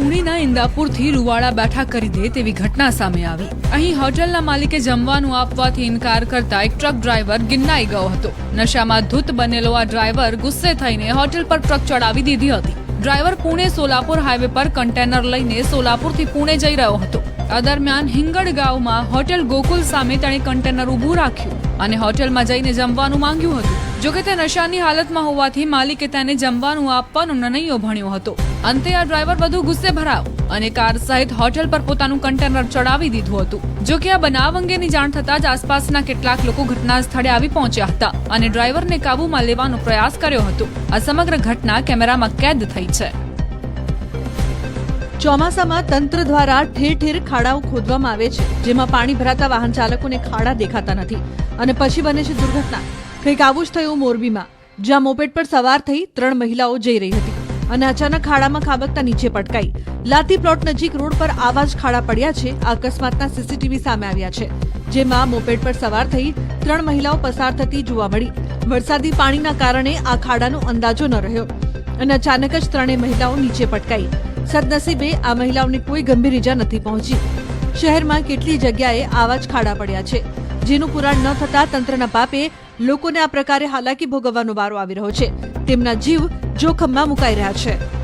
પુણેના ઇન્દાપુરથી રૂવાડા બેઠા કરી દે તેવી ઘટના સામે આવી. અહીં હોટલના માલિકે જમવાનું આપવાથી ઇનકાર કરતા એક ટ્રક ડ્રાઈવર ગિન્નાઈ ગયો હતો. નશામાં ધૂત બનેલો આ ડ્રાઈવર ગુસ્સે થઈને હોટેલ પર ટ્રક ચડાવી દીધી હતી. ડ્રાઈવર પુણે સોલાપુર હાઈવે પર કન્ટેનર લઈને સોલાપુરથી પુણે જઈ રહ્યો હતો. આ દરમિયાન હિંગડ ગામમાં હોટેલ ગોકુલ સામે તેણે કન્ટેનર ઊભું રાખ્યું અને હોટેલમાં જઈને જમવાનું માંગ્યું હતું. જોકે તે નશાની હાલતમાં હોવાથી માલિકે તેને જમવાનું આપવાનો નિર્ણયો ભણ્યો હતો. અંતે આ ડ્રાઈવર વધુ ગુસ્સે ભરાયો અને કાર સહિત હોટેલ પર પોતાનું કન્ટેનર ચડાવી દીધું હતું. જો કે આ બનાવ અંગેની જાણ થતાં જ આસપાસના કેટલાક લોકો ઘટના સ્થળે આવી પહોંચ્યા હતા અને ડ્રાઈવરને કાબૂમાં લેવાનો પ્રયાસ કર્યો હતો. આ સમગ્ર ઘટના કેમેરામાં કેદ થઈ છે. ચોમાસામાં તંત્ર દ્વારા ઠેર ઠેર ખાડાઓ ખોદવામાં આવે છે, જેમાં પાણી ભરાતા વાહન ચાલકોને ખાડા દેખાતા નથી. અને પછી બને છે દુર્ઘટના. કંઈક આવું જ થયું મોરબીમાં, જ્યાં મોપેડ પર સવાર થઈ ત્રણ મહિલાઓ જઈ રહી હતી અને અચાનક ખાડામાં ખાબકતા નીચે પટકાઈ. લાતી પ્લોટ નજીક રોડ પર આવા જ ખાડા પડ્યા છે આ અકસ્માતના સીસીટીવી સામે આવ્યા છે, જેમાં મોપેડ પર સવાર થઈ ત્રણ મહિલાઓ પસાર થતી જોવા મળી. વરસાદી પાણીના કારણે આ ખાડાનો અંદાજો ન રહ્યો અને અચાનક જ ત્રણેય મહિલાઓ નીચે પટકાઈ. સદનસીબે આ મહિલાઓને કોઈ ગંભીર ઈજા નથી પહોંચી. શહેરમાં કેટલી જગ્યાએ આવા જ ખાડા પડ્યા છે. જેનું પુરાણ ન થતા તંત્રના પાપે લોકોને આ પ્રકારે હાલાકી ભોગવવાનો વારો આવી રહ્યો છે. તેમના જીવ જોખમમાં મુકાઈ રહ્યા છે.